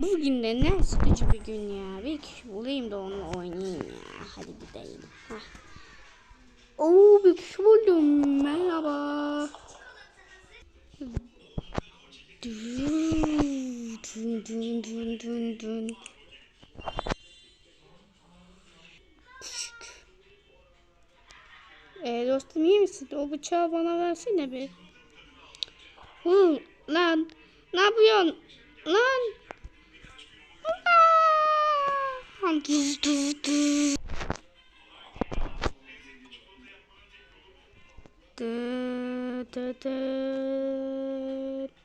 Bugün de ne sıkıcı bir gün ya. Bir kişi bulayım da onunla oynayayım ya. Hadi gidelim. Heh. Oo bir kişi buldum. Merhaba. Dün dün dün dün dün. Ee, dostum iyi misin? O bıçağı bana versene bir. Hı, lan ne yapıyorsun? Lan. Aa! Düz düz düz. Dı dı dı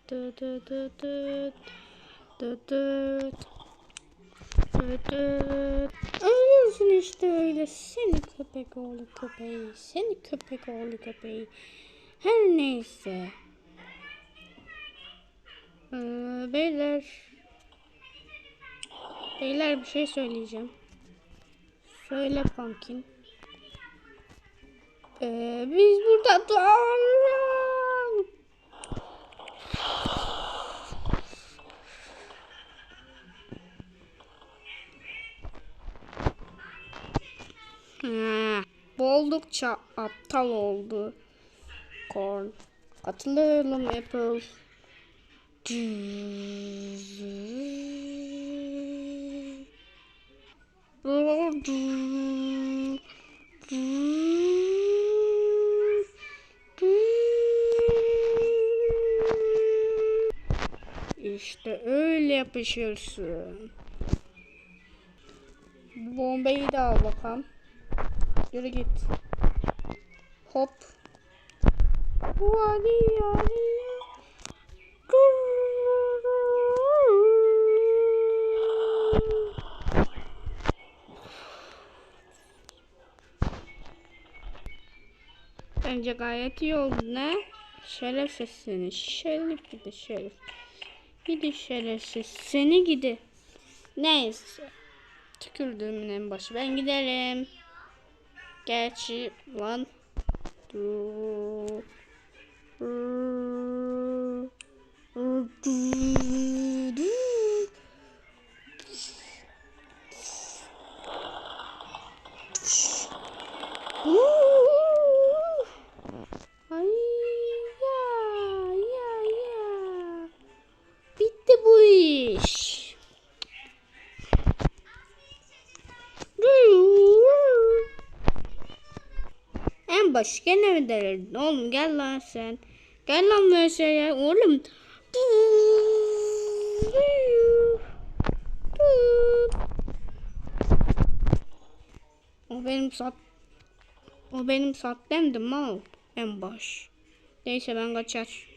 dı dı dı dı dı dı. Alıyorsun işte öyle seni köpek oğlu köpeği seni köpek oğlu köpeği her neyse ee, beyler beyler bir şey söyleyeceğim söyle pumpkin ee, biz burada doğalım. Ha, bu oldukça aptal oldu. Korn. Katılıyorum Apple. İşte öyle yapışırsın. Bombayı da al bakalım. Yürü git. Hop. Vali vali. Bence gayet iyi oldu ne? Şerefsiz seni. Şerif gidi şerif. Gidi şerefsiz. Seni gidi. Neyse. Tükürdüğümün en başı. Ben giderim. Gerçi lan. Du- Bitti bu iş. En baş gene mi delirdin oğlum gel lan sen. Gel lan şeye oğlum. O benim sat o benim sattemdi mal en baş. Neyse ben kaçar.